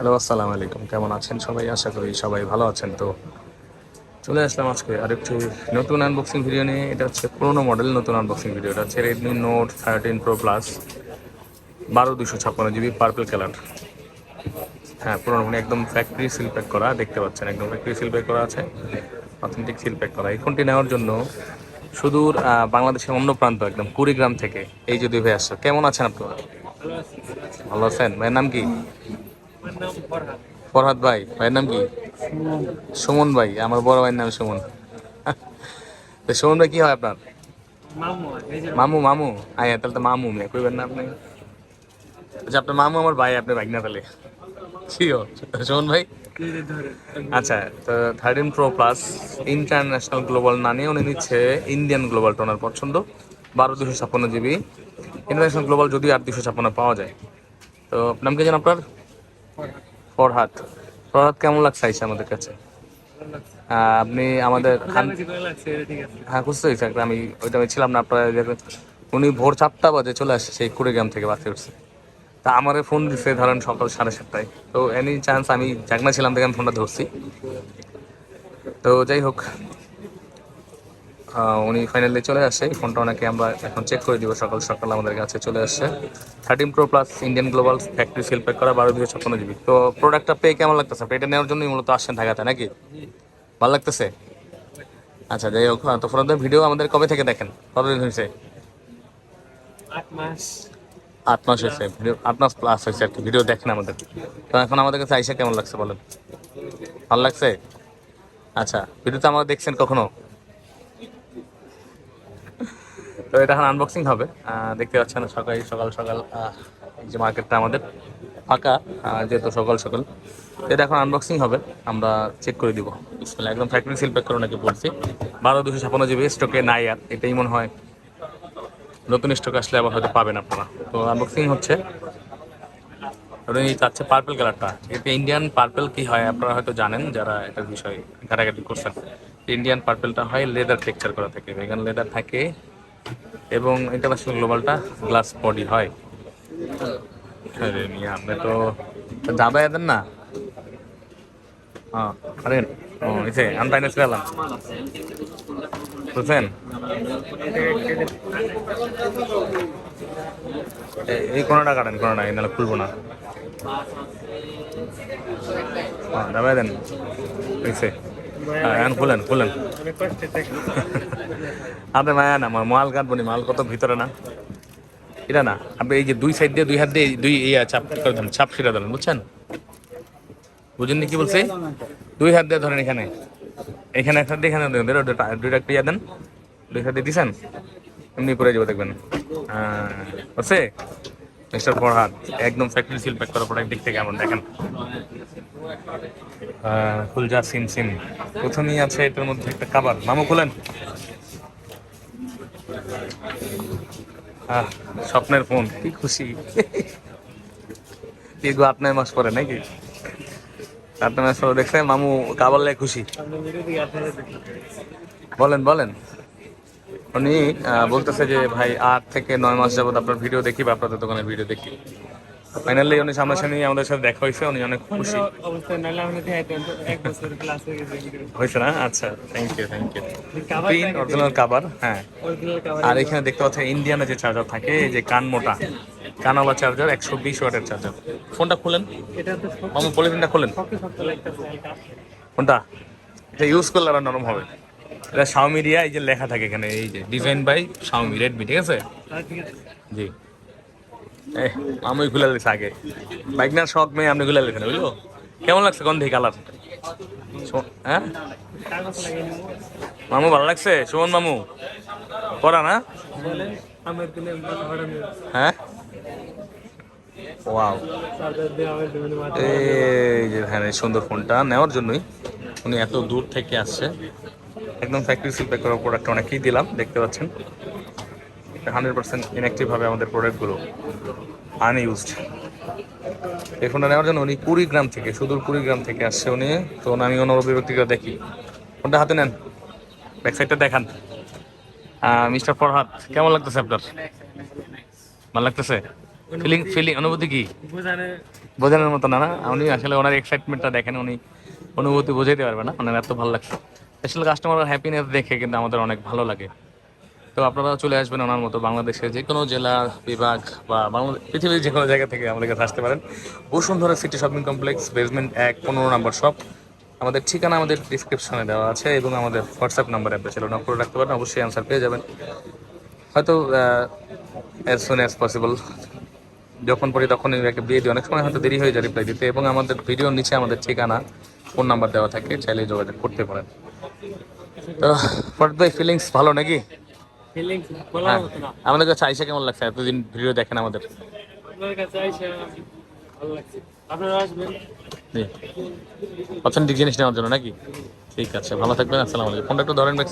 Hello আসসালামু আলাইকুম। কেমন আছেন সবাই? আশা করি সবাই ভালো আছেন। তো চলে আসলাম আজকে আর একটু নতুন আনবক্সিং ভিডিও নিয়ে। এটা হচ্ছে পুরোনো মডেল নতুন আনবক্সিং ভিডিও এটা হচ্ছে Redmi note thirteen pro plus বারো দুশো ছাপ্পান্ন জিবি পার্পল কালার হ্যাঁ পুরোনো ফোন একদম ফ্যাক্টরি সিল প্যাক করা দেখতে পাচ্ছেন একদম ফ্যাক্টরি সিল প্যাক করা আছে। অথেন্টিক সিল প্যাক করা। এই ফোনটি নেওয়ার জন্য সুদূর বাংলাদেশের অন্য প্রান্ত একদম কুড়িগ্রাম থেকে। এই যদি ভাই আসছো। কেমন আছেন আপনারা? ভালো আছেন? ভাইয়ের নাম কি? ফরহাদ। ভাই ভাইয়ের নাম কি? সুমন। ভাই আমার বড় ভাইয়ের নাম সুমন। তো সুমন ভাই কি হয় আপনার? মামু মামু। আয় তাহলে তো মামু মেয়ে কইবেন না আপনি। আচ্ছা আপনার মামু আমার ভাই আপনার ভাই না তাহলে সুমন ভাই? আচ্ছা তো thirteen pro plus international global না নিয়ে উনি নিচ্ছে ইন্ডিয়ান গ্লোবাল টোনার পছন্দ বারো দুশো ছাপ্পান্ন জিবি। ইন্টারন্যাশনাল গ্লোবাল যদিও আট দুশো ছাপ্পান্ন পাওয়া যায়। তো নাম কি যেন আপনার? ফরহাদ। ফরহাদ কেমন লাগছে আইসা আমাদের কাছে? আপনি আমাদের হ্যাঁ বুঝতে পেরেছি আমি ওইটা আমি ছিলাম না আপনার উনি ভোর চারটা বাজে চলে আসছে সেই কুড়িগ্রাম থেকে বাসে উঠছে। তা আমারে ফোন দিচ্ছে ধরেন সকাল সাড়ে সাতটায়। তো এনি চান্স আমি জাগনা ছিলাম দেখে আমি ফোনটা ধরছি। তো যাই হোক উনি ফাইনালি চলে আসে। এই ফোনটা ওনাকে আমরা এখন চেক করে দিব। সকাল সকাল আমাদের কাছে চলে আসছে thirteen pro plus Indian global factory seal pack করা বারো দুশো ছাপ্পান্ন জিবি তো প্রোডাক্টটা পেয়ে কেমন লাগতেছে? আপনি এটা নেওয়ার জন্যই মূলত আসছেন ঢাকাতে নাকি? ভালো লাগতেছে? আচ্ছা যাই হোক তো ফোনের ভিডিও আমাদের কবে থেকে দেখেন? কতদিন হয়েছে? আট মাস। আট মাস হয়েছে। ভিডিও আট মাস প্লাস হয়েছে আর কি। ভিডিও দেখেন আমাদের। তো এখন আমাদের কাছে আইসা কেমন লাগছে বলেন? ভালো লাগছে? আচ্ছা ভিডিওতে আমাদের দেখছেন কখনো? তো এটা এখন আনবক্সিং হবে। দেখতে পাচ্ছেন সকাল সকাল সকাল যে মার্কেটটা আমাদের ফাঁকা যেহেতু সকাল সকাল। এটা এখন আনবক্সিং হবে, আমরা চেক করে দিব। একদম ফ্যাক্টরি সিল প্যাক করে নাকি বলছি। বারো দুশো ছাপান্ন জিবি স্টকে নাই আর, এটাই মনে হয় নতুন স্টক আসলে আবার হয়তো পাবেন আপনারা। তো আনবক্সিং হচ্ছে। চাচ্ছে পার্পল কালারটা এতে ইন্ডিয়ান পার্পল কি হয় আপনারা হয়তো জানেন, যারা এটার বিষয়ে ঘাটাঘাটি করছেন। ইন্ডিয়ান পার্পলটা হয় লেদার টেক্সচার করা থাকে। ভেগান লেদার থাকে এবং ইন্টারন্যাশনাল গ্লোবালটা গ্লাস বডি হয়। আপনি তো দাবাই দেন না? হ্যাঁ আরে, ও এসে আমি বাইনাস গেলাম। বুঝছেন? এই কোনোটা কাটেন, কোনোটা, এই নাহলে খুলবো না। হ্যাঁ দাবাই দেন এসে এখন খুলেন খুলেন। কষ্টে আপনি মায়া না আমার মাল কাটবো নি, মাল কত ভিতরে না? এটা না আপনি এই যে দুই সাইড দিয়ে দুই হাত দিয়ে দুই ইয়া চাপ করে ধরেন চাপ সেটা ধরেন বুঝছেন? বুঝেননি কি বলছি? দুই হাত দিয়ে ধরেন এখানে। এখানে এক হাত দিয়ে এখানে দেন দুইটা একটা ইয়া দেন। দুই হাত দিয়ে দিছেন? এমনি করে যাব দেখবেন। হ্যাঁ হচ্ছে? মিস্টার ফরহাদ একদম ফ্যাক্টরি সিল প্যাক করা প্রোডাক্ট দিক থেকে কেমন দেখেন। ফুলজা সিম সিম। প্রথমেই আছে এটার মধ্যে একটা কাবার মামু, খুলেন। স্বপ্নের ফোন। কি খুশি। দীর্ঘ আট, নয় মাস পরে নাকি? আট, নয় মাস পরে দেখছে মামু কাবার লাই খুশি। বলেন বলেন। উনি বলতেছে যে, ভাই, আট থেকে নয় মাস যাবত আপনার ভিডিও দেখি বা আপনাদের দোকানের ভিডিও দেখি। ফাইনালি উনি সামনাসামনি আমাদের সাথে দেখা হয়েছে উনি অনেক খুশি। হয়ে হয়েছে না? আচ্ছা thank you thank you print original cover হ্যাঁ। আর এখানে দেখতে পাচ্ছেন ইন্ডিয়ানে যে চার্জার থাকে এই যে কান মোটা কানওয়ালা চার্জার একশো বিশ ওয়াটের চার্জার ফোনটা খুলেন। মামু পলিথিনটা খুলেন। কোনটা এটা। ইউজ করলে আরও নরম হবে। এটা শাওমি দিয়া এই যে লেখা থাকে এখানে এই যে ডিজাইন বাই শাওমি রেডমি ঠিক আছে। জি। আমি খুলে লিখছি আগে। বাইক না শখ মেয়ে আপনি খুলে লিখেন বুঝলো? কেমন লাগছে দিকে কালার? হ্যাঁ? মামু, ভালো লাগছে? সুমন মামু, পড়া না? হ্যাঁ? ওয়াও। এই যে হ্যাঁ সুন্দর ফোনটা নেওয়ার জন্যই উনি এত দূর থেকে আসছে। একদম ফ্যাক্টরি সিল প্যাক করা প্রোডাক্ট অনেকেই দিলাম, দেখতে পাচ্ছেন। হান্ড্রেড পার্সেন্ট ইনঅ্যাক্টিভ হবে আমাদের প্রোডাক্টগুলো আনইউজড এই ফোনটা নেওয়ার জন্য উনি কুড়িগ্রাম থেকে, সুদূর কুড়িগ্রাম থেকে আসছে উনি। তো আমি ওনার অভিব্যক্তিটা দেখি। ফোনটা হাতে নেন। ব্যাক সাইডটা দেখান মিস্টার ফরহাদ, কেমন লাগতেছে আপনার? ভালো লাগতেছে? ফিলিং ফিলিং অনুভূতি কি? বোঝানোর মতো না না? উনি আসলে ওনার এক্সাইটমেন্টটা দেখেন, উনি অনুভূতি বোঝাইতে পারবে না। ওনার এত ভালো লাগছে। আসলে কাস্টমারের হ্যাপিনেস দেখে কিন্তু আমাদের অনেক ভালো লাগে। তো আপনারা চলে আসবেন ওনার মতো বাংলাদেশের যে কোনো জেলা, বিভাগ বা বাংলাদেশ, পৃথিবীর যে কোনো জায়গা থেকে আমাদের কাছে আসতে পারেন। Bashundhara city shopping complex basement এক, পনেরো নম্বর শপ আমাদের ঠিকানা আমাদের ডিসক্রিপশনে দেওয়া আছে এবং আমাদের হোয়াটসঅ্যাপ নাম্বারে সেটা নক করে রাখতে পারেন, অবশ্যই অ্যান্সার পেয়ে যাবেন। হয়তো অ্যাজ সুন অ্যাজ পসিবল যখন পড়ি তখন এটাকে বিয়ে দিই, অনেক সময় হয়তো দেরি হয়ে যায় রিপ্লাই দিতে এবং আমাদের ভিডিওর নিচে আমাদের ঠিকানা ফোন নাম্বার দেওয়া থাকে, চাইলে যোগাযোগ করতে পারেন। তো ফর দ্য ফিলিংস ভালো নাকি? হ্যাঁ। আমাদের কাছে আইসা কেমন লাগছে? এতদিন ভিডিও দেখেন আমাদের। অথেন্টিক জিনিস নেওয়ার জন্য নাকি? ঠিক আছে ভালো থাকবেন আসসালাম আলাইকুম। ফোনটা একটু ধরেন ব্যাক